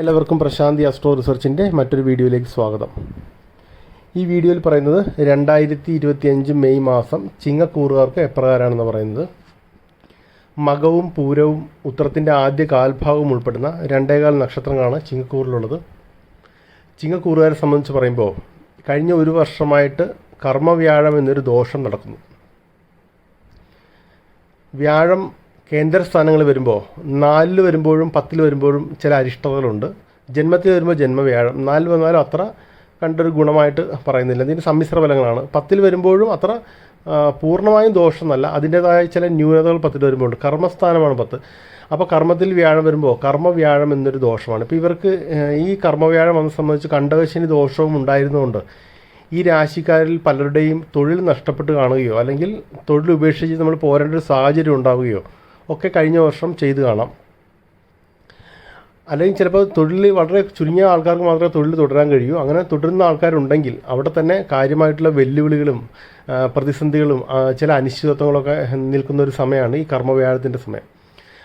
എല്ലാവർക്കും പ്രശാന്തി അസ്ട്രോ റിസർച്ചിന്റെ മറ്റൊരു വീഡിയോയിലേക്ക് സ്വാഗതം. ഈ വീഡിയോയിൽ പറയുന്നത് രണ്ടായിരത്തി ഇരുപത്തിയഞ്ച് മെയ് മാസം ചിങ്ങക്കൂറുകാർക്ക് എപ്രകാരമാണെന്ന് പറയുന്നത്. മകവും പൂരവും ഉത്തരത്തിന്റെ ആദ്യ കാൽഭാഗവും ഉൾപ്പെടുന്ന രണ്ടേകാൽ നക്ഷത്രങ്ങളാണ് ചിങ്ങക്കൂറിലുള്ളത്. ചിങ്ങക്കൂറുകാരെ സംബന്ധിച്ച് പറയുമ്പോൾ കഴിഞ്ഞ ഒരു വർഷമായിട്ട് കർമ്മവ്യാഴം എന്നൊരു ദോഷം നടക്കുന്നു. വ്യാഴം കേന്ദ്രസ്ഥാനങ്ങളിൽ വരുമ്പോൾ നാലിൽ വരുമ്പോഴും പത്തിൽ വരുമ്പോഴും ചില അരിഷ്ടതകളുണ്ട്. ജന്മത്തിൽ വരുമ്പോൾ ജന്മവ്യാഴം. നാലിൽ വന്നാലും അത്ര കണ്ടൊരു ഗുണമായിട്ട് പറയുന്നില്ല. ഇതിന് സമ്മിശ്ര ഫലങ്ങളാണ്. പത്തിൽ വരുമ്പോഴും അത്ര പൂർണമായും ദോഷമല്ല അതിന്റേതായ ചില ന്യൂനതകൾ പത്തിൽ വരുമ്പോൾ ഉണ്ട് കർമ്മസ്ഥാനമാണ് പത്ത്. അപ്പോൾ കർമ്മത്തിൽ വ്യാഴം വരുമ്പോൾ കർമ്മവ്യാഴം എന്നൊരു ദോഷമാണ്. ഇപ്പോൾ ഇവർക്ക് ഈ കർമ്മവ്യാഴം വന്ന സംബന്ധിച്ച് കണ്ടകശനി ദോഷവും ഉണ്ടായിരുന്നുകൊണ്ട് ഈ രാശിക്കാരിൽ പലരുടെയും തൊഴിൽ നഷ്ടപ്പെട്ട് കാണുകയോ അല്ലെങ്കിൽ തൊഴിൽ ഉപേക്ഷിച്ച് നമ്മൾ പോരേണ്ട ഒരു സാഹചര്യം ഉണ്ടാവുകയോ ഒക്കെ കഴിഞ്ഞ വർഷം ചെയ്തു കാണാം. അല്ലെങ്കിൽ ചിലപ്പോൾ തൊഴിൽ വളരെ ചുരുങ്ങിയ ആൾക്കാർക്ക് മാത്രമേ തൊഴിൽ തുടരാൻ കഴിയൂ. അങ്ങനെ തുടരുന്ന ആൾക്കാരുണ്ടെങ്കിൽ അവിടെ തന്നെ കാര്യമായിട്ടുള്ള വെല്ലുവിളികളും പ്രതിസന്ധികളും ചില അനിശ്ചിതത്വങ്ങളൊക്കെ നിൽക്കുന്ന ഒരു സമയമാണ് ഈ കർമ്മവ്യാഴത്തിന്റെ സമയം.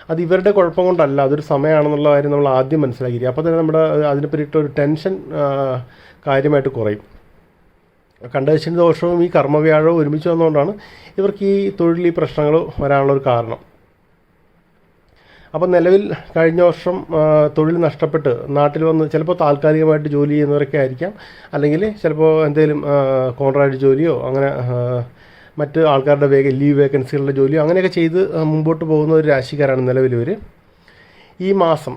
അത് ഇവരുടെ കുഴപ്പം കൊണ്ടല്ല അതൊരു സമയമാണെന്നുള്ള കാര്യം നമ്മൾ ആദ്യം മനസ്സിലാക്കി അപ്പോൾ തന്നെ നമ്മുടെ അതിനെ ഒരു ടെൻഷൻ കാര്യമായിട്ട് കുറയും. കണ്ടശനി ദോഷവും ഈ കർമ്മവ്യാഴവും ഒരുമിച്ച് വന്നുകൊണ്ടാണ് ഇവർക്ക് ഈ തൊഴിൽ ഈ പ്രശ്നങ്ങൾ വരാനുള്ള ഒരു കാരണം. അപ്പോൾ നിലവിൽ കഴിഞ്ഞ വർഷം തൊഴിൽ നഷ്ടപ്പെട്ട് നാട്ടിൽ വന്ന് ചിലപ്പോൾ താൽക്കാലികമായിട്ട് ജോലി ചെയ്യുന്നവരൊക്കെ ആയിരിക്കാം. അല്ലെങ്കിൽ ചിലപ്പോൾ എന്തെങ്കിലും കോൺട്രാക്ട് ജോലിയോ അങ്ങനെ മറ്റ് ആൾക്കാരുടെ വേഗ ലീവ് വേക്കൻസികളുടെ ജോലിയോ അങ്ങനെയൊക്കെ ചെയ്ത് മുമ്പോട്ട് പോകുന്ന ഒരു രാശിക്കാരാണ് നിലവിൽ ഇവർ ഈ മാസം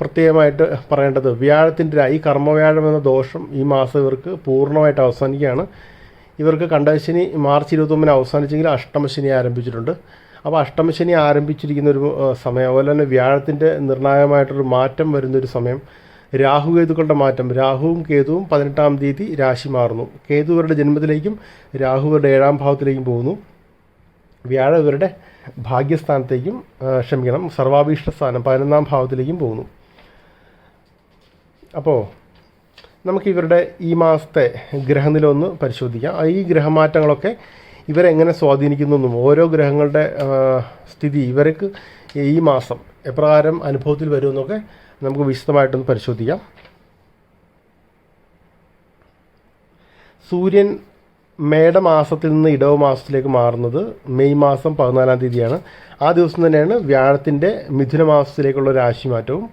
പ്രത്യേകമായിട്ട് പറയേണ്ടത് വ്യാഴത്തിന്റെ ഈ കർമ്മവ്യാഴം എന്ന ദോഷം ഈ മാസം ഇവർക്ക് പൂർണമായിട്ട് അവസാനിക്കുകയാണ്. ഇവർക്ക് കണ്ടശനി മാർച്ച് ഇരുപത്തൊമ്പതിന് അവസാനിച്ചെങ്കിൽ അഷ്ടമശനി ആരംഭിച്ചിട്ടുണ്ട്. അപ്പോൾ അഷ്ടമശനി ആരംഭിച്ചിരിക്കുന്ന ഒരു സമയം അതുപോലെ തന്നെ വ്യാഴത്തിന്റെ നിർണായകമായിട്ടൊരു മാറ്റം വരുന്നൊരു സമയം രാഹു കേതുക്കളുടെ മാറ്റം രാഹുവും കേതുവും പതിനെട്ടാം തീയതി രാശി മാറുന്നു. കേതു ഇവരുടെ ജന്മത്തിലേക്കും രാഹു ഇവരുടെ ഏഴാം ഭാവത്തിലേക്കും പോകുന്നു. വ്യാഴം ഇവരുടെ ഭാഗ്യസ്ഥാനത്തേക്കും ക്ഷമിക്കണം സർവാഭീഷ്ട സ്ഥാനം പതിനൊന്നാം ഭാവത്തിലേക്കും പോകുന്നു. അപ്പോൾ നമുക്ക് ഇവരുടെ ഈ മാസത്തെ ഗ്രഹനില ഒന്ന് പരിശോധിക്കാം. ഈ ഗ്രഹമാറ്റങ്ങളൊക്കെ ഇവരെങ്ങനെ എന്നും ഓരോ ഗ്രഹങ്ങളുടെ സ്ഥിതി ഇവർക്ക് ഈ മാസം എപ്രകാരം അനുഭവത്തിൽ വരുമെന്നൊക്കെ നമുക്ക് വിശദമായിട്ടൊന്ന് പരിശോധിക്കാം. സൂര്യൻ മേടമാസത്തിൽ നിന്ന് ഇടവ മാസത്തിലേക്ക് മാറുന്നത് മെയ് മാസം പതിനാലാം തീയതിയാണ്. ആ ദിവസം തന്നെയാണ് വ്യാഴത്തിന്റെ മിഥുന മാസത്തിലേക്കുള്ള രാശി മാറ്റവും.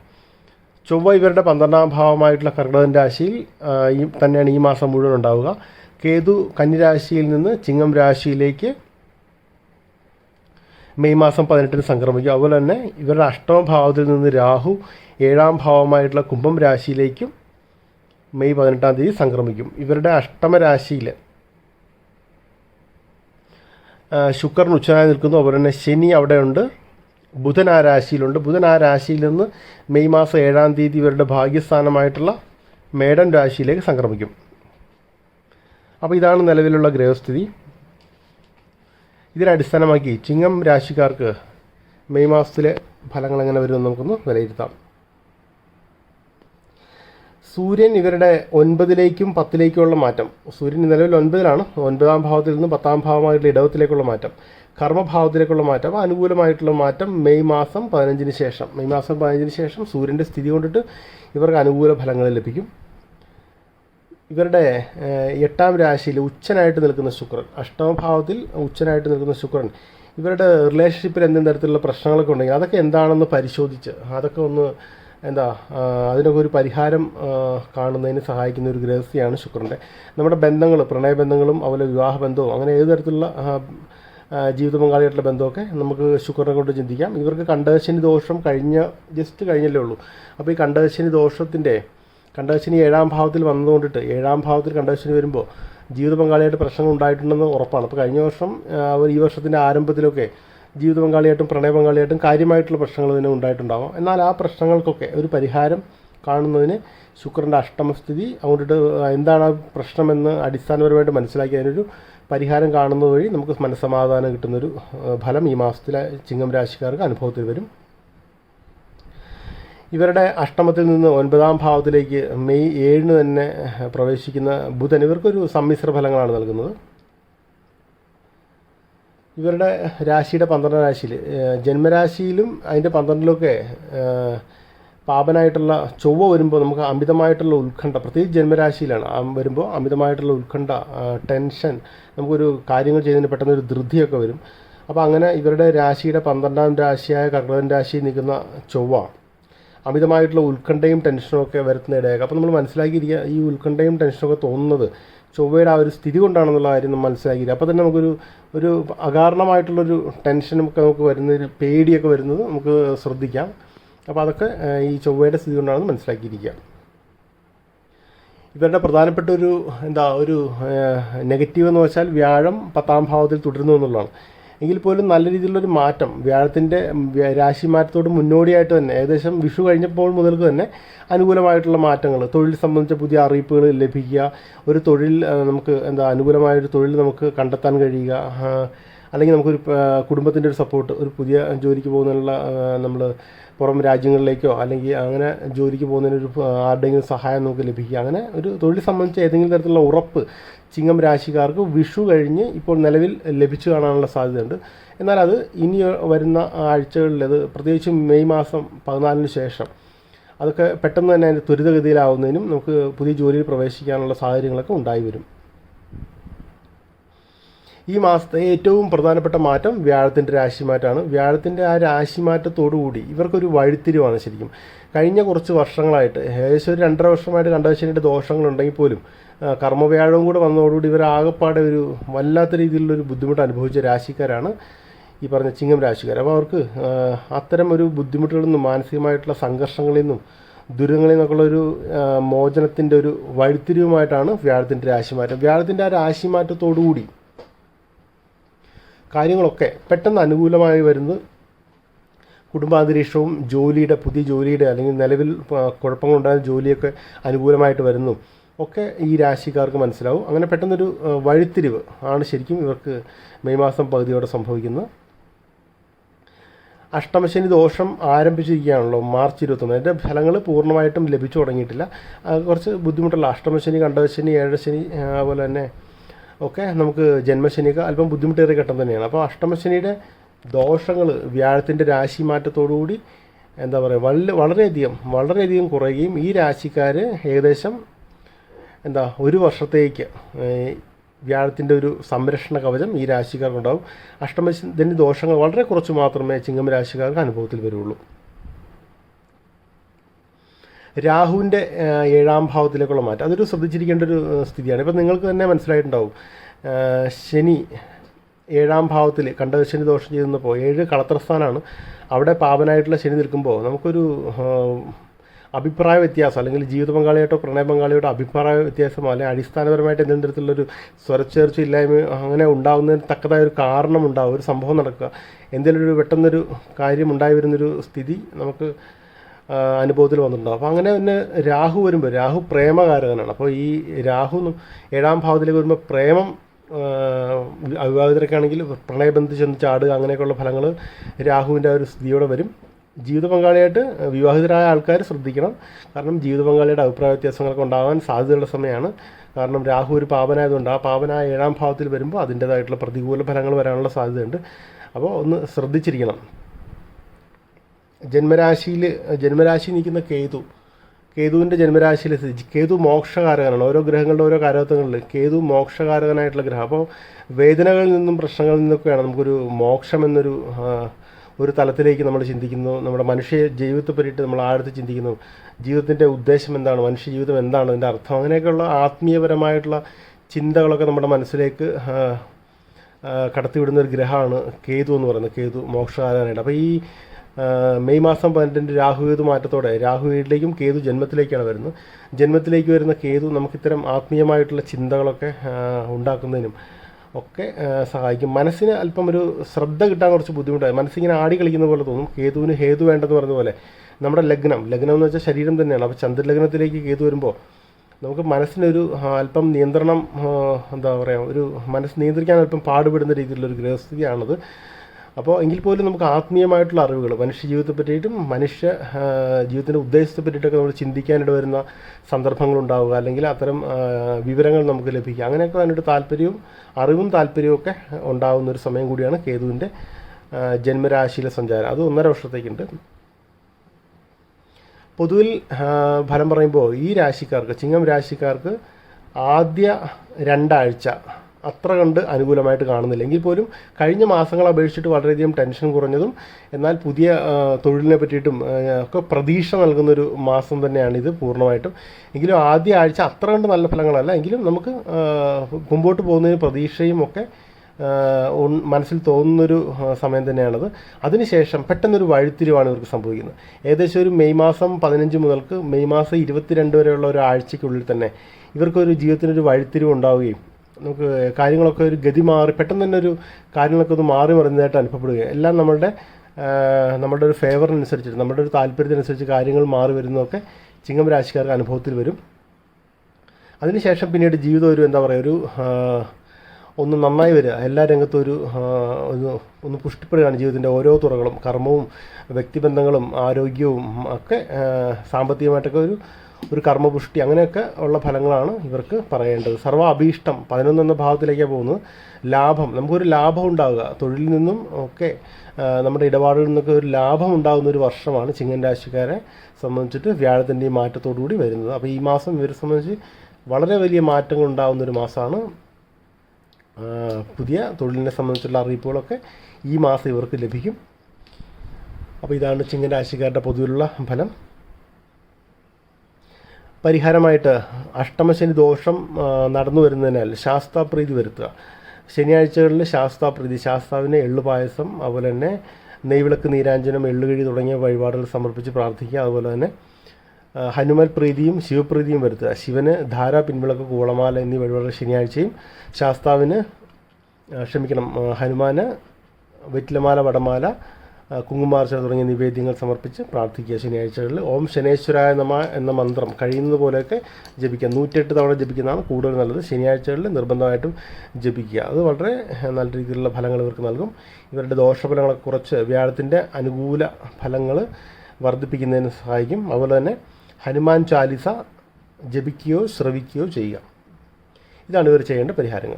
ചൊവ്വ ഇവരുടെ പന്ത്രണ്ടാം ഭാവമായിട്ടുള്ള കർക്കിടകൻ രാശിയിൽ ഈ തന്നെയാണ് ഈ മാസം മുഴുവൻ ഉണ്ടാവുക. കേതു കന്നിരാശിയിൽ നിന്ന് ചിങ്ങം രാശിയിലേക്ക് മെയ് മാസം പതിനെട്ടിന് സംക്രമിക്കും. അതുപോലെ തന്നെ ഇവരുടെ അഷ്ടമ ഭാവത്തിൽ നിന്ന് രാഹു ഏഴാം ഭാവമായിട്ടുള്ള കുംഭം രാശിയിലേക്കും മെയ് പതിനെട്ടാം തീയതി സംക്രമിക്കും. ഇവരുടെ അഷ്ടമ രാശിയിൽ ശുക്രൻ ഉച്ചനായി നിൽക്കുന്നു. അതുപോലെ തന്നെ ശനി അവിടെയുണ്ട്. ബുധൻ ആ രാശിയിലുണ്ട്. ബുധൻ ആ രാശിയിൽ നിന്ന് മെയ് മാസം ഏഴാം തീയതി ഇവരുടെ ഭാഗ്യസ്ഥാനമായിട്ടുള്ള മേടൻ രാശിയിലേക്ക് സംക്രമിക്കും. അപ്പോൾ ഇതാണ് നിലവിലുള്ള ഗ്രഹസ്ഥിതി. ഇതിനെ അടിസ്ഥാനമാക്കി ചിങ്ങം രാശിക്കാർക്ക് മെയ് മാസത്തിലെ ഫലങ്ങൾ എങ്ങനെ വരുമെന്ന് നമുക്കൊന്ന് വിലയിരുത്താം. സൂര്യൻ ഇവരുടെ ഒൻപതിലേക്കും പത്തിലേക്കുമുള്ള മാറ്റം. സൂര്യൻ നിലവിൽ ഒൻപതിലാണ്. ഒൻപതാം ഭാവത്തിൽ നിന്ന് പത്താം ഭാവമായിട്ടുള്ള ഇടവത്തിലേക്കുള്ള മാറ്റം. കർമ്മഭാവത്തിലേക്കുള്ള മാറ്റം. അനുകൂലമായിട്ടുള്ള മാറ്റം മെയ് മാസം പതിനഞ്ചിന് ശേഷം. മെയ് മാസം പതിനഞ്ചിന് ശേഷം സൂര്യന്റെ സ്ഥിതി കൊണ്ടിട്ട് ഇവർക്ക് അനുകൂല ഫലങ്ങൾ ലഭിക്കും. ഇവരുടെ എട്ടാം രാശിയിൽ ഉച്ചനായിട്ട് നിൽക്കുന്ന ശുക്രൻ അഷ്ടമഭാവത്തിൽ ഉച്ചനായിട്ട് നിൽക്കുന്ന ശുക്രൻ ഇവരുടെ റിലേഷൻഷിപ്പിൽ എന്തെങ്കിലും തരത്തിലുള്ള പ്രശ്നങ്ങളൊക്കെ ഉണ്ടെങ്കിൽ അതൊക്കെ എന്താണെന്ന് പരിശോധിച്ച് അതൊക്കെ ഒന്ന് എന്താ അതിനൊക്കെ ഒരു പരിഹാരം കാണുന്നതിന് സഹായിക്കുന്ന ഒരു ഗ്രഹസ്ഥയാണ് ശുക്രന്റെ. നമ്മുടെ ബന്ധങ്ങൾ പ്രണയബന്ധങ്ങളും അതുപോലെ വിവാഹ ബന്ധവും അങ്ങനെ ഏത് തരത്തിലുള്ള ജീവിത പങ്കാളിയായിട്ടുള്ള ബന്ധമൊക്കെ നമുക്ക് ശുക്രനെ കൊണ്ട് ചിന്തിക്കാം. ഇവർക്ക് കണ്ടശനി ദോഷം കഴിഞ്ഞ ജസ്റ്റ് കഴിഞ്ഞല്ലേ ഉള്ളൂ. അപ്പോൾ ഈ കണ്ടശനി ദോഷത്തിന്റെ കണ്ടശനി ഏഴാം ഭാവത്തിൽ വന്നതുകൊണ്ടിട്ട് ഏഴാം ഭാവത്തിൽ കണ്ടശനി വരുമ്പോൾ ജീവിത പങ്കാളിയായിട്ട് പ്രശ്നങ്ങൾ ഉണ്ടായിട്ടുണ്ടെന്ന് ഉറപ്പാണ്. അപ്പോൾ കഴിഞ്ഞ വർഷം ഈ വർഷത്തിന്റെ ആരംഭത്തിലൊക്കെ ജീവിത പങ്കാളിയായിട്ടും പ്രണയ പങ്കാളിയായിട്ടും കാര്യമായിട്ടുള്ള പ്രശ്നങ്ങൾ തന്നെ ഉണ്ടായിട്ടുണ്ടാകും എന്നാൽ ആ പ്രശ്നങ്ങൾക്കൊക്കെ ഒരു പരിഹാരം കാണുന്നതിന് ശുക്രന്റെ അഷ്ടമസ്ഥിതി അതുകൊണ്ടിട്ട് എന്താണ് ആ പ്രശ്നമെന്ന് അടിസ്ഥാനപരമായിട്ട് മനസ്സിലാക്കി അതിനൊരു പരിഹാരം കാണുന്നത് വഴി നമുക്ക് മനസ്സമാധാനം കിട്ടുന്നൊരു ഫലം ഈ മാസത്തിലെ ചിങ്ങം രാശിക്കാർക്ക് അനുഭവത്തിൽ വരും. ഇവരുടെ അഷ്ടമത്തിൽ നിന്ന് ഒൻപതാം ഭാവത്തിലേക്ക് മെയ് ഏഴിന് തന്നെ പ്രവേശിക്കുന്ന ബുധൻ ഇവർക്കൊരു സമ്മിശ്ര ഫലങ്ങളാണ് നൽകുന്നത്. ഇവരുടെ രാശിയുടെ പന്ത്രണ്ടാം രാശിയിൽ ജന്മരാശിയിലും അതിന്റെ പന്ത്രണ്ടിലൊക്കെ പാപനായിട്ടുള്ള ചൊവ്വ വരുമ്പോൾ നമുക്ക് അമിതമായിട്ടുള്ള ഉത്കണ്ഠ പ്രത്യേകിച്ച് ജന്മരാശിയിലാണ് വരുമ്പോൾ അമിതമായിട്ടുള്ള ഉത്കണ്ഠ ടെൻഷൻ നമുക്കൊരു കാര്യങ്ങൾ ചെയ്യുന്നതിന് പെട്ടെന്ന് ഒരു ധൃതിയൊക്കെ വരും. അപ്പോൾ അങ്ങനെ ഇവരുടെ രാശിയുടെ പന്ത്രണ്ടാം രാശിയായ കർക്കടകൻ രാശിയിൽ നിൽക്കുന്ന ചൊവ്വ അമിതമായിട്ടുള്ള ഉത്കണ്ഠയും ടെൻഷനും ഒക്കെ വരുത്തുന്ന ഇടയാക്കുക അപ്പോൾ നമ്മൾ മനസ്സിലാക്കിയിരിക്കുക ഈ ഉത്കണ്ഠയും ടെൻഷനും ഒക്കെ തോന്നുന്നത് ചൊവ്വയുടെ ആ ഒരു സ്ഥിതി കൊണ്ടാണെന്നുള്ള കാര്യം നമ്മൾ മനസ്സിലാക്കിയില്ല അപ്പോൾ തന്നെ നമുക്കൊരു ഒരു അകാരണമായിട്ടുള്ളൊരു ടെൻഷനും ഒക്കെ നമുക്ക് വരുന്നൊരു പേടിയൊക്കെ വരുന്നത് നമുക്ക് ശ്രദ്ധിക്കാം. അപ്പോൾ അതൊക്കെ ഈ ചൊവ്വയുടെ സ്ഥിതി കൊണ്ടാണെന്ന് മനസ്സിലാക്കിയിരിക്കുക. ഇവരുടെ പ്രധാനപ്പെട്ട ഒരു എന്താ ഒരു നെഗറ്റീവ് എന്ന് വെച്ചാൽ വ്യാഴം പത്താം ഭാവത്തിൽ തുടരുന്നു എന്നുള്ളതാണ്. എങ്കിൽ പോലും നല്ല രീതിയിലുള്ളൊരു മാറ്റം. വ്യാഴത്തിന്റെ രാശി മാറ്റത്തോട് മുന്നോടിയായിട്ട് തന്നെ ഏകദേശം വിഷു കഴിഞ്ഞപ്പോൾ മുതൽക്ക് തന്നെ അനുകൂലമായിട്ടുള്ള മാറ്റങ്ങൾ. തൊഴിൽ സംബന്ധിച്ച പുതിയ അറിയിപ്പുകൾ ലഭിക്കുക. ഒരു തൊഴിൽ നമുക്ക് എന്താ അനുകൂലമായൊരു തൊഴിൽ നമുക്ക് കണ്ടെത്താൻ കഴിയുക. അല്ലെങ്കിൽ നമുക്കൊരു കുടുംബത്തിന്റെ ഒരു സപ്പോർട്ട് ഒരു പുതിയ ജോലിക്ക് പോകുന്നതിനുള്ള നമ്മൾ പുറം രാജ്യങ്ങളിലേക്കോ അല്ലെങ്കിൽ അങ്ങനെ ജോലിക്ക് പോകുന്നതിനൊരു ആരുടെയെങ്കിലും സഹായം നമുക്ക് ലഭിക്കുക. അങ്ങനെ ഒരു തൊഴിൽ സംബന്ധിച്ച് ഏതെങ്കിലും തരത്തിലുള്ള ഉറപ്പ് ചിങ്ങം രാശിക്കാർക്ക് വിഷു കഴിഞ്ഞ് ഇപ്പോൾ നിലവിൽ ലഭിച്ചു കാണാനുള്ള സാധ്യതയുണ്ട്. എന്നാൽ അത് ഇനി വരുന്ന ആഴ്ചകളിൽ അത് പ്രത്യേകിച്ചും മെയ് മാസം പതിനാലിന് ശേഷം അതൊക്കെ പെട്ടെന്ന് തന്നെ അതിന്റെ ത്വരിതഗതിയിലാവുന്നതിനും നമുക്ക് പുതിയ ജോലിയിൽ പ്രവേശിക്കാനുള്ള സാഹചര്യങ്ങളൊക്കെ ഉണ്ടായി വരും. ഈ മാസത്തെ ഏറ്റവും പ്രധാനപ്പെട്ട മാറ്റം വ്യാഴത്തിന്റെ രാശിമാറ്റമാണ് വ്യാഴത്തിന്റെ ആ രാശിമാറ്റത്തോടുകൂടി ഇവർക്കൊരു വഴിത്തിരിവാണ് ശരിക്കും. കഴിഞ്ഞ കുറച്ച് വർഷങ്ങളായിട്ട് ഏകദേശം ഒരു രണ്ടര വർഷമായിട്ട് കണ്ടവശനിയുടെ ദോഷങ്ങളുണ്ടെങ്കിൽ പോലും കർമ്മവ്യാഴവും കൂടെ വന്നതോടുകൂടി ഇവർ ആകെപ്പാടെ ഒരു വല്ലാത്ത രീതിയിലുള്ളൊരു ബുദ്ധിമുട്ട് അനുഭവിച്ച രാശിക്കാരാണ് ഈ പറഞ്ഞ ചിങ്ങം രാശിക്കാർ. അപ്പോൾ അവർക്ക് അത്തരം ഒരു ബുദ്ധിമുട്ടുകളിൽ നിന്നും മാനസികമായിട്ടുള്ള സംഘർഷങ്ങളിൽ നിന്നും ദുരിതങ്ങളിൽ നിന്നൊക്കെയുള്ള ഒരു മോചനത്തിന്റെ ഒരു വഴിത്തിരിവുമായിട്ടാണ് വ്യാഴത്തിന്റെ രാശിമാറ്റം. വ്യാഴത്തിന്റെ ആ രാശിമാറ്റത്തോടുകൂടി കാര്യങ്ങളൊക്കെ പെട്ടെന്ന് അനുകൂലമായി വരുന്നത് കുടുംബാന്തരീക്ഷവും ജോലിയുടെ പുതിയ ജോലിയുടെ അല്ലെങ്കിൽ നിലവിൽ കുഴപ്പങ്ങളുണ്ടായ ജോലിയൊക്കെ അനുകൂലമായിട്ട് വരുന്നു. ഒക്കെ ഈ രാശിക്കാർക്ക് മനസ്സിലാവും. അങ്ങനെ പെട്ടെന്നൊരു വഴിത്തിരിവ് ആണ് ശരിക്കും ഇവർക്ക് മെയ് മാസം പകുതിയോടെ സംഭവിക്കുന്നത്. അഷ്ടമശനി ദോഷം ആരംഭിച്ചിരിക്കുകയാണല്ലോ മാർച്ച് ഇരുപത്തൊന്ന്. അതിന്റെ ഫലങ്ങൾ പൂർണമായിട്ടും ലഭിച്ചു തുടങ്ങിയിട്ടില്ല. കുറച്ച് ബുദ്ധിമുട്ടുള്ള അഷ്ടമശനി കണ്ടവശനി ഏഴശനി അതുപോലെ തന്നെ ഒക്കെ നമുക്ക് ജന്മശനിയൊക്കെ അല്പം ബുദ്ധിമുട്ടേറിയ ഘട്ടം തന്നെയാണ്. അപ്പോൾ അഷ്ടമശനിയുടെ ദോഷങ്ങൾ വ്യാഴത്തിന്റെ രാശി മാറ്റത്തോടുകൂടി എന്താ പറയുക വളരെ വളരെയധികം വളരെയധികം കുറയുകയും ഈ രാശിക്കാർ ഏകദേശം എന്താ ഒരു വർഷത്തേക്ക് വ്യാഴത്തിന്റെ ഒരു സംരക്ഷണ കവചം ഈ രാശിക്കാർക്കുണ്ടാവും. അഷ്ടമശനി ദോഷങ്ങൾ വളരെ കുറച്ച് മാത്രമേ ചിങ്ങം രാശിക്കാർക്ക് അനുഭവത്തിൽ വരുള്ളൂ. രാഹുവിന്റെ ഏഴാം ഭാവത്തിലേക്കുള്ള മാറ്റം. അതൊരു ശ്രദ്ധിച്ചിരിക്കേണ്ട ഒരു സ്ഥിതിയാണ്. ഇപ്പം നിങ്ങൾക്ക് തന്നെ മനസ്സിലായിട്ടുണ്ടാവും. ശനി ഏഴാം ഭാവത്തിൽ കണ്ടശനി ദോഷം ചെയ്യുന്നപ്പോൾ ഏഴ് കളത്രസ്ഥാനാണ്. അവിടെ പാപനായിട്ടുള്ള ശനി നിൽക്കുമ്പോൾ നമുക്കൊരു അഭിപ്രായ വ്യത്യാസം അല്ലെങ്കിൽ ജീവിത പങ്കാളിയായിട്ടോ പ്രണയ പങ്കാളിയോട്ടോ അഭിപ്രായ വ്യത്യാസമോ അല്ലെങ്കിൽ അടിസ്ഥാനപരമായിട്ട് എന്തെങ്കിലും തരത്തിലുള്ളൊരു സ്വരച്ചേർച്ച ഇല്ലായ്മ അങ്ങനെ ഉണ്ടാകുന്നതിന് തക്കതായ ഒരു കാരണം ഉണ്ടാവും ഒരു സംഭവം നടക്കുക. എന്തെങ്കിലും ഒരു പെട്ടെന്നൊരു കാര്യം ഉണ്ടായി വരുന്നൊരു സ്ഥിതി നമുക്ക് അനുഭവത്തിൽ വന്നിട്ടുണ്ടാവും. അപ്പോൾ അങ്ങനെ തന്നെ രാഹു വരുമ്പോൾ രാഹു പ്രേമകാരകനാണ്. അപ്പോൾ ഈ രാഹു ഏഴാം ഭാവത്തിലേക്ക് വരുമ്പോൾ പ്രേമം അവിവാഹിതരൊക്കെയാണെങ്കിൽ അവിവാഹിതരൊക്കെ ആണെങ്കിൽ പ്രണയബന്ധം ചെന്ന് ചാടുക അങ്ങനെയൊക്കെയുള്ള ഫലങ്ങൾ രാഹുവിന്റെ ആ ഒരു സ്ഥിതിയോടെ വരും. ജീവിത പങ്കാളിയായിട്ട് വിവാഹിതരായ ആൾക്കാർ ശ്രദ്ധിക്കണം. കാരണം ജീവിത പങ്കാളിയുടെ അഭിപ്രായ വ്യത്യാസങ്ങളൊക്കെ ഉണ്ടാകാൻ സാധ്യതയുള്ള സമയമാണ് കാരണം രാഹു ഒരു പാപനായതുകൊണ്ട് ആ പാപനായ ഏഴാം ഭാവത്തിൽ വരുമ്പോൾ അതിന്റേതായിട്ടുള്ള പ്രതികൂല ഫലങ്ങൾ വരാനുള്ള സാധ്യതയുണ്ട്. അപ്പോൾ ഒന്ന് ശ്രദ്ധിച്ചിരിക്കണം. ജന്മരാശിയിൽ ജന്മരാശി നിൽക്കുന്ന കേതു കേതുവിന്റെ ജന്മരാശിയിൽ സ്ഥിതി കേതു മോക്ഷകാരകനാണ്. ഓരോ ഗ്രഹങ്ങളുടെ ഓരോ കാലഘട്ടങ്ങളിൽ കേതു മോക്ഷകാരകനായിട്ടുള്ള ഗ്രഹം. അപ്പോൾ വേദനകളിൽ നിന്നും പ്രശ്നങ്ങളിൽ നിന്നൊക്കെയാണ് നമുക്കൊരു മോക്ഷം എന്നൊരു ഒരു തലത്തിലേക്ക് നമ്മൾ ചിന്തിക്കുന്നു. നമ്മുടെ മനുഷ്യ ജീവിതത്തെ പറ്റിയിട്ട് നമ്മൾ ആഴത്തിൽ ചിന്തിക്കുന്നു. ജീവിതത്തിന്റെ ഉദ്ദേശം എന്താണ്? മനുഷ്യ ജീവിതം എന്താണ്? അതിന്റെ അർത്ഥം? അങ്ങനെയൊക്കെയുള്ള ആത്മീയപരമായിട്ടുള്ള ചിന്തകളൊക്കെ നമ്മുടെ മനസ്സിലേക്ക് കടത്തിവിടുന്ന ഒരു ഗ്രഹമാണ് കേതു എന്ന് പറയുന്നത്. കേതു മോക്ഷകാരനായിട്ട് അപ്പോൾ ഈ മെയ് മാസം പന്ത്രണ്ട് രാഹുകേതു മാറ്റത്തോടെ. രാഹു വീട്ടിലേക്കും കേതു ജന്മത്തിലേക്കാണ് വരുന്നത്. ജന്മത്തിലേക്ക് വരുന്ന കേതു നമുക്കിത്തരം ആത്മീയമായിട്ടുള്ള ചിന്തകളൊക്കെ ഉണ്ടാക്കുന്നതിനും ഒക്കെ സഹായിക്കും. മനസ്സിന് അല്പം ഒരു ശ്രദ്ധ കിട്ടാൻ കുറച്ച് ബുദ്ധിമുട്ടായി മനസ്സിങ്ങനെ ആടി കളിക്കുന്ന പോലെ തോന്നും. കേതുവിന് ഹേതു വേണ്ടെന്ന് പറഞ്ഞ പോലെ നമ്മുടെ ലഗ്നം ലഗ്നം എന്ന് വെച്ചാൽ ശരീരം തന്നെയാണ്. അപ്പോൾ ചന്ദ്രലഗ്നത്തിലേക്ക് കേതു വരുമ്പോൾ നമുക്ക് മനസ്സിനൊരു അല്പം നിയന്ത്രണം എന്താ പറയുക ഒരു മനസ്സ് നിയന്ത്രിക്കാൻ അല്പം പാടുപെടുന്ന രീതിയിലുള്ളൊരു ഗ്രഹസ്ഥിതിയാണത് അപ്പോൾ എങ്കിൽ പോലും നമുക്ക് ആത്മീയമായിട്ടുള്ള അറിവുകൾ മനുഷ്യ ജീവിതത്തെ പറ്റിയിട്ടും മനുഷ്യ ജീവിതത്തിന്റെ ഉദ്ദേശത്തെ പറ്റിയിട്ടൊക്കെ നമ്മൾ ചിന്തിക്കാനിട വരുന്ന സന്ദർഭങ്ങളുണ്ടാവുക അല്ലെങ്കിൽ അത്തരം വിവരങ്ങൾ നമുക്ക് ലഭിക്കുക. അങ്ങനെയൊക്കെ അതിനൊരു താല്പര്യവും അറിവും താല്പര്യവും ഒക്കെ ഉണ്ടാകുന്ന ഒരു സമയം കൂടിയാണ് കേതുവിന്റെ ജന്മരാശിയിലെ സഞ്ചാരം. അത് ഒന്നര വർഷത്തേക്കുണ്ട്. പൊതുവിൽ ഫലം പറയുമ്പോൾ ഈ രാശിക്കാർക്ക് ചിങ്ങം രാശിക്കാർക്ക് ആദ്യ രണ്ടാഴ്ച അത്ര കണ്ട് അനുകൂലമായിട്ട് കാണുന്നില്ല. എങ്കിൽ പോലും കഴിഞ്ഞ മാസങ്ങളെ അപേക്ഷിച്ചിട്ട് വളരെയധികം ടെൻഷൻ കുറഞ്ഞതും എന്നാൽ പുതിയ തൊഴിലിനെ പറ്റിയിട്ടും ഒക്കെ പ്രതീക്ഷ നൽകുന്നൊരു മാസം തന്നെയാണ് ഇത് പൂർണമായിട്ടും. എങ്കിലും ആദ്യ ആഴ്ച അത്ര കണ്ട് നല്ല ഫലങ്ങളല്ല. എങ്കിലും നമുക്ക് മുമ്പോട്ട് പോകുന്നതിന് പ്രതീക്ഷയും ഒക്കെ മനസ്സിൽ തോന്നുന്നൊരു സമയം തന്നെയാണത്. അതിനുശേഷം പെട്ടെന്നൊരു വഴിത്തിരിവാണ് ഇവർക്ക് സംഭവിക്കുന്നത്. ഏകദേശം ഒരു മെയ് മാസം പതിനഞ്ച് മുതൽക്ക് മെയ് മാസം ഇരുപത്തിരണ്ട് വരെയുള്ള ഒരു ആഴ്ചയ്ക്കുള്ളിൽ തന്നെ ഇവർക്കൊരു ജീവിതത്തിനൊരു വഴിത്തിരിവ് ഉണ്ടാവുകയും നമുക്ക് കാര്യങ്ങളൊക്കെ ഒരു ഗതി മാറി പെട്ടെന്ന് തന്നെ ഒരു കാര്യങ്ങളൊക്കെ ഒന്ന് മാറി മറിഞ്ഞതായിട്ട് അനുഭവപ്പെടുകയും എല്ലാം നമ്മളുടെ നമ്മുടെ ഒരു ഫേവറിനനുസരിച്ച് നമ്മുടെ ഒരു താല്പര്യത്തിനനുസരിച്ച് കാര്യങ്ങൾ മാറി വരുന്നതൊക്കെ ചിങ്ങം രാശിക്കാർക്ക് അനുഭവത്തിൽ വരും. അതിനുശേഷം പിന്നീട് ജീവിതം ഒരു എന്താ പറയുക ഒരു ഒന്ന് നന്നായി വരിക. എല്ലാ രംഗത്തും ഒരു ഒന്ന് ഒന്ന് പുഷ്ടിപ്പെടുകയാണ് ജീവിതത്തിന്റെ ഓരോ തുറകളും. കർമ്മവും വ്യക്തിബന്ധങ്ങളും ആരോഗ്യവും ഒക്കെ സാമ്പത്തികമായിട്ടൊക്കെ ഒരു ഒരു കർമ്മപുഷ്ടി അങ്ങനെയൊക്കെ ഉള്ള ഫലങ്ങളാണ് ഇവർക്ക് പറയേണ്ടത്. സർവ അഭീഷ്ടം പതിനൊന്നെന്ന ഭാവത്തിലേക്കാണ് പോകുന്നത്. ലാഭം നമുക്കൊരു ലാഭം ഉണ്ടാവുക. തൊഴിലിൽ നിന്നും ഒക്കെ നമ്മുടെ ഇടപാടുകളിൽ നിന്നൊക്കെ ഒരു ലാഭം ഉണ്ടാകുന്ന ഒരു വർഷമാണ് ചിങ്ങൻ രാശിക്കാരെ സംബന്ധിച്ചിട്ട് വ്യാഴത്തിന്റെ ഈ മാറ്റത്തോടുകൂടി വരുന്നത്. അപ്പോൾ ഈ മാസം ഇവരെ സംബന്ധിച്ച് വളരെ വലിയ മാറ്റങ്ങൾ ഉണ്ടാകുന്ന ഒരു മാസമാണ് പുതിയ തൊഴിലിനെ സംബന്ധിച്ചുള്ള അറിയിപ്പുകളൊക്കെ ഈ മാസം ഇവർക്ക് ലഭിക്കും. അപ്പോൾ ഇതാണ് ചിങ്ങൻ രാശിക്കാരുടെ പൊതുവിലുള്ള ഫലം. പരിഹാരമായിട്ട് അഷ്ടമശനി ദോഷം നടന്നു വരുന്നതിനാൽ ശാസ്താപ്രീതി വരുത്തുക. ശനിയാഴ്ചകളിൽ ശാസ്താപ്രീതി ശാസ്താവിന് എള്ളുപായസം അതുപോലെ തന്നെ നെയ്വിളക്ക് നീരാഞ്ജനം എള്ളുകിഴി തുടങ്ങിയ വഴിപാടുകൾ സമർപ്പിച്ച് പ്രാർത്ഥിക്കുക. അതുപോലെ തന്നെ ഹനുമാൻ പ്രീതിയും ശിവപ്രീതിയും വരുത്തുക. ശിവന് ധാര പിൻവിളക്ക് കൂളമാല എന്നീ വഴിപാടുകൾ ശനിയാഴ്ചയും ശാസ്താവിന് ക്ഷമിക്കണം ഹനുമാന് വെറ്റിലമാല വടമാല കുങ്കുമാർച്ച തുടങ്ങിയ നിവേദ്യങ്ങൾ സമർപ്പിച്ച് പ്രാർത്ഥിക്കുക ശനിയാഴ്ചകളിൽ. ഓം ശനേശ്വരായ നമ എന്ന മന്ത്രം കഴിയുന്നത് പോലെയൊക്കെ ജപിക്കുക. നൂറ്റെട്ട് തവണ ജപിക്കുന്നതാണ് കൂടുതൽ നല്ലത്. ശനിയാഴ്ചകളിൽ നിർബന്ധമായിട്ടും ജപിക്കുക. അത് വളരെ നല്ല രീതിയിലുള്ള ഫലങ്ങൾ ഇവർക്ക് നൽകും. ഇവരുടെ ദോഷഫലങ്ങളൊക്കെ കുറച്ച് വ്യാഴത്തിന്റെ അനുകൂല ഫലങ്ങൾ വർദ്ധിപ്പിക്കുന്നതിന് സഹായിക്കും. അതുപോലെ തന്നെ ഹനുമാൻ ചാലിസ ജപിക്കുകയോ ശ്രവിക്കുകയോ ചെയ്യുക. ഇതാണ് ഇവർ ചെയ്യേണ്ട പരിഹാരങ്ങൾ.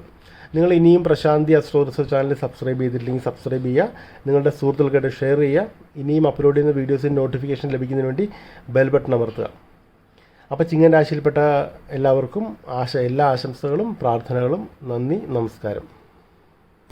നിങ്ങൾ ഇനിയും പ്രശാന്തി അസ്ട്രോ ചാനൽ സബ്സ്ക്രൈബ് ചെയ്തിട്ടില്ലെങ്കിൽ സബ്സ്ക്രൈബ് ചെയ്യുക. നിങ്ങളുടെ സുഹൃത്തുക്കൾക്കായിട്ട് ഷെയർ ചെയ്യുക. ഇനിയും അപ്ലോഡ് ചെയ്യുന്ന വീഡിയോസിന് നോട്ടിഫിക്കേഷൻ ലഭിക്കുന്നതിന് വേണ്ടി ബെൽ ബട്ടൺ അമർത്തുക. അപ്പോൾ ചിങ്ങൻ രാശിയിൽപ്പെട്ട എല്ലാവർക്കും ആശ എല്ലാ ആശംസകളും പ്രാർത്ഥനകളും നന്ദി നമസ്കാരം.